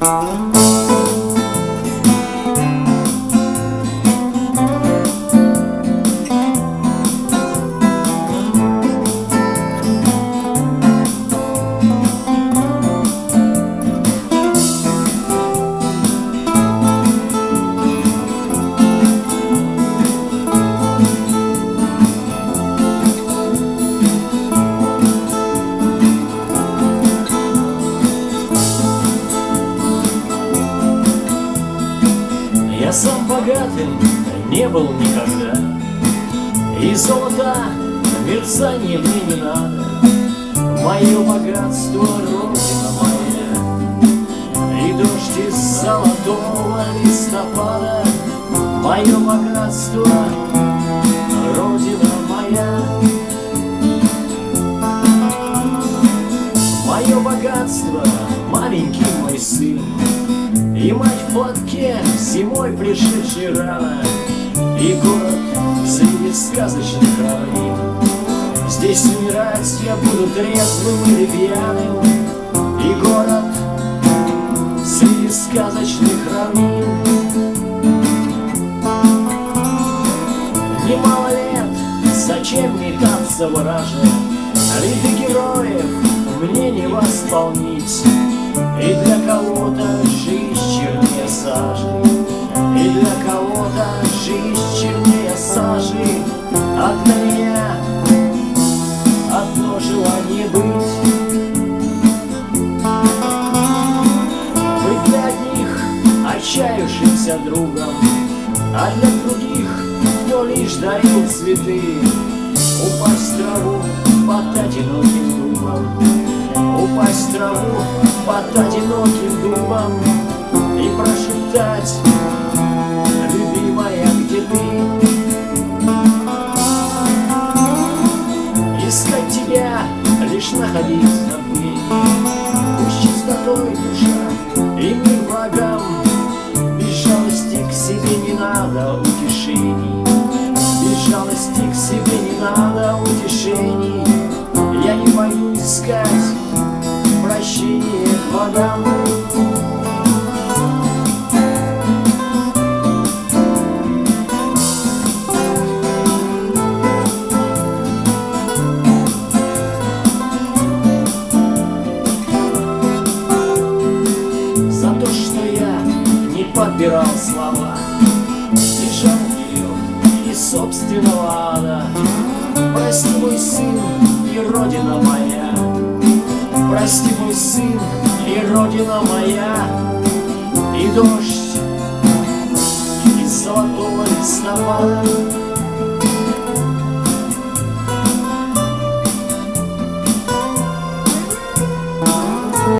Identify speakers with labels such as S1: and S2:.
S1: Música Я сам богатым не был никогда. И золота мерцание мне не надо. Мое богатство родина моя. И дождь из золотого листопада. Мое богатство родина моя. Мое богатство маленький мой сын и мать в платке, зимой пришедшей рано. И город среди сказочных равнин Здесь умирать я буду трезвым или пьяным И город среди сказочных равнин Немало лет, зачем метаться враже Ряды героев мне не восполнить. И для кого-то Для меня одно желание быть. Быть для одних отчаявшимся другом А для других, кто лишь дарил цветы. Упасть в траву под одиноким дубом Упасть в траву под одиноким дубом И прошептать Искать тебя, лишь находить забыть Пусть чистотой душа и мир врагам. Без жалости к себе не надо утешений. Без жалости к себе не надо утешений. Я не пойду искать прощения к богам подбирал слова И жалею из собственного ада. Прости, мой сын и родина моя. Прости, мой сын и родина моя. И дождь из золотого листопада